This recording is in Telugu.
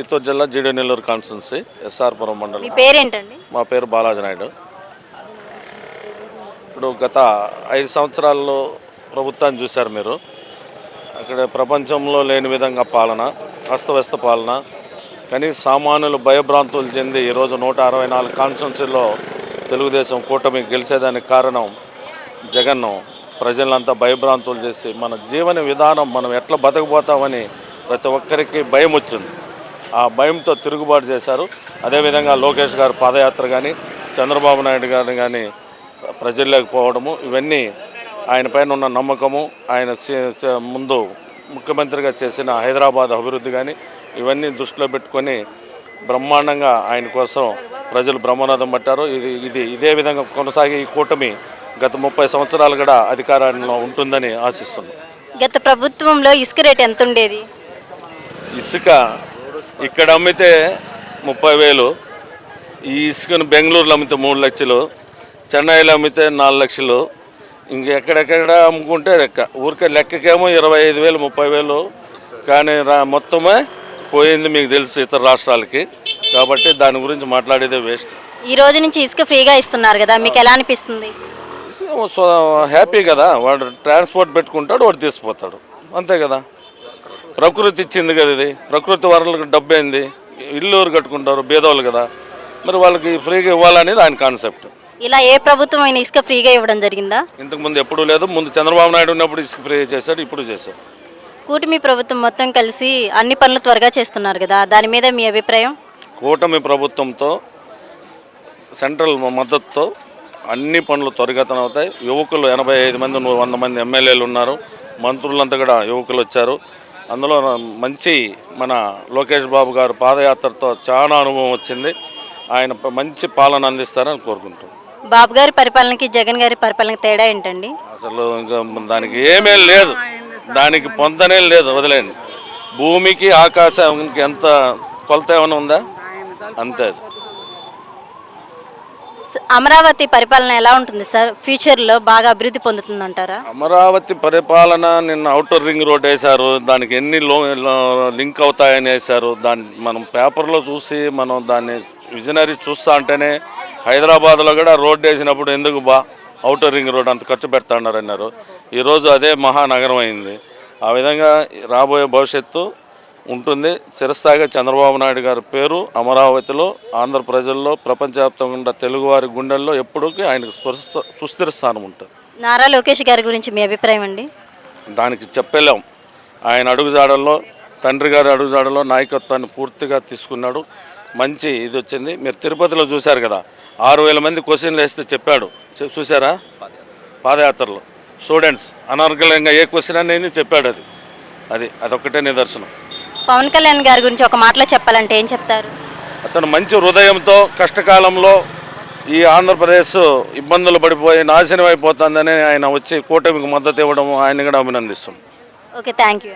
చిత్తూరు జిల్లా జీడి నెల్లూరు కాన్స్టిట్యున్సీ ఎస్ఆర్పురం మీ మండలం. పేరేంటండి? మా పేరు బాలాజీ నాయుడు. ఇప్పుడు గత ఐదు సంవత్సరాల్లో ప్రభుత్వాన్ని చూశారు మీరు. అక్కడ ప్రపంచంలో లేని విధంగా పాలన అస్తవ్యస్త పాలన కానీ సామాన్యులు భయభ్రాంతులు చెంది ఈరోజు నూట అరవై నాలుగు కాన్స్టిట్యున్సీలో తెలుగుదేశం కూటమి గెలిచేదానికి కారణం జగన్ను ప్రజలంతా భయభ్రాంతులు చేసి మన జీవన విధానం మనం ఎట్లా బతకపోతామని ప్రతి ఒక్కరికి భయం వచ్చింది ఆ భయంతో తిరుగుబాటు చేశారు. అదేవిధంగా లోకేష్ గారు పాదయాత్ర కానీ చంద్రబాబు నాయుడు గారిని కానీ ప్రజల్లోకి పోవడము ఇవన్నీ ఆయన పైన ఉన్న నమ్మకము ఆయన ముందు ముఖ్యమంత్రిగా చేసిన హైదరాబాద్ అభివృద్ధి కానీ ఇవన్నీ దృష్టిలో పెట్టుకొని బ్రహ్మాండంగా ఆయన కోసం ప్రజలు బ్రహ్మనాథం పట్టారు. ఇది ఇది ఇదే విధంగా కొనసాగే ఈ కూటమి గత ముప్పై సంవత్సరాలు కూడా అధికారంలో ఉంటుందని ఆశిస్తున్నాం. గత ప్రభుత్వంలో ఇసుక రేట్ ఎంత ఉండేది ఇసుక ఇక్కడ అమ్మితే ముప్పై వేలు. ఈ ఇసుకను బెంగళూరులో అమ్మితే మూడు లక్షలు. చెన్నైలో అమ్మితే నాలుగు లక్షలు. ఇంకెక్కడెక్కడ అమ్ముకుంటే లెక్క. ఊరికే లెక్కకేమో ఇరవై ఐదు వేలు ముప్పై వేలు. కానీ రా మొత్తమే పోయింది మీకు తెలుసు ఇతర రాష్ట్రాలకి. కాబట్టి దాని గురించి మాట్లాడేదే వేస్ట్. ఈ రోజు నుంచి ఇసుక ఫ్రీగా ఇస్తున్నారు కదా మీకు ఎలా అనిపిస్తుంది? హ్యాపీ కదా. వాడు ట్రాన్స్పోర్ట్ పెట్టుకుంటాడు వాడు తీసిపోతాడు అంతే కదా. ప్రకృతి ఇచ్చింది కదా ఇది. ప్రకృతి వరలకు డబ్బు ఏంది? ఇల్లు ఎవరు కట్టుకుంటారు? భేదవాళ్ళు కదా. మరి వాళ్ళకి ఫ్రీగా ఇవ్వాలనేది ఆయన కాన్సెప్ట్. ఇలా ఏ ప్రభుత్వం అయినా ఇసుక ఫ్రీగా ఇవ్వడం జరిగిందా? ఇంతకు ముందు ఎప్పుడూ లేదు. ముందు చంద్రబాబు నాయుడు ఉన్నప్పుడు ఇసుక ఫ్రీ చేశాడు ఇప్పుడు చేశాడు. కూటమి ప్రభుత్వం మొత్తం కలిసి అన్ని పనులు త్వరగా చేస్తున్నారు కదా. దాని మీద మీ అభిప్రాయం? కూటమి ప్రభుత్వంతో సెంట్రల్ మద్దతుతో అన్ని పనులు త్వరిగతన అవుతాయి. యువకులు ఎనభై ఐదు మంది వంద మంది ఎమ్మెల్యేలు ఉన్నారు. మంత్రులంతా కూడా యువకులు వచ్చారు. అందులో మంచి మన లోకేష్ బాబు గారు పాదయాత్రతో చాలా అనుభవం వచ్చింది. ఆయన మంచి పాలన అందిస్తారని కోరుకుంటున్నాం. బాబు గారి పరిపాలనకి జగన్ గారి పరిపాలనకి తేడా ఏంటండి? అసలు ఇంకా దానికి ఏమీ లేదు. దానికి పొందనే లేదు వదిలేండి భూమికి ఆకాశానికి ఎంత కొలత ఏమైనా ఉందా? అంతే అమరావతి పరిపాలన ఎలా ఉంటుంది సార్? ఫ్యూచర్లో బాగా అభివృద్ధి పొందుతుందంటారా? అమరావతి పరిపాలన నిన్న అవుటర్ రింగ్ రోడ్ వేశారు. దానికి ఎన్ని లింక్ అవుతాయని వేశారు. దాన్ని మనం పేపర్లో చూసి మనం దాన్ని విజనరీ చూస్తా అంటేనే హైదరాబాద్లో కూడా రోడ్ వేసినప్పుడు ఎందుకు బా అవుటర్ రింగ్ రోడ్ అంత ఖర్చు పెడతాన్నారు అన్నారు ఈరోజు అదే మహానగరం అయింది. ఆ విధంగా రాబోయే భవిష్యత్తు ఉంటుంది. చిరస్థాయిగా చంద్రబాబు నాయుడు గారి పేరు అమరావతిలో ఆంధ్ర ప్రజల్లో ప్రపంచవ్యాప్తంగా ఉన్న తెలుగువారి గుండెల్లో ఎప్పటికీ ఆయనకు స్పృశ సుస్థిర స్థానం ఉంటుంది. నారా లోకేష్ గారి గురించి మీ అభిప్రాయం అండి? దానికి చెప్పలేం. ఆయన అడుగుజాడల్లో తండ్రి గారి అడుగుజాడల్లో నాయకత్వాన్ని పూర్తిగా తీసుకున్నాడు. మంచి ఇది వచ్చింది. మీరు తిరుపతిలో చూశారు కదా ఆరు వేల మంది క్వశ్చన్లు వేస్తే చెప్పాడు. చూసారా పాదయాత్రలో. స్టూడెంట్స్ అనర్గళంగా ఏ క్వశ్చన్ అని చెప్పాడు అది. అది అదొక్కటే నిదర్శనం. పవన్ కళ్యాణ్ గారి గురించి ఒక మాటలో చెప్పాలంటే ఏం చెప్తారు? అతను మంచి హృదయంతో కష్టకాలంలో ఈ ఆంధ్రప్రదేశ్ ఇబ్బందులు పడిపోయి నాశనం అయిపోతుందని ఆయన వచ్చి కూటమికి మద్దతు ఇవ్వడం ఆయన కూడా అభినందిస్తున్నాం. Okay thank you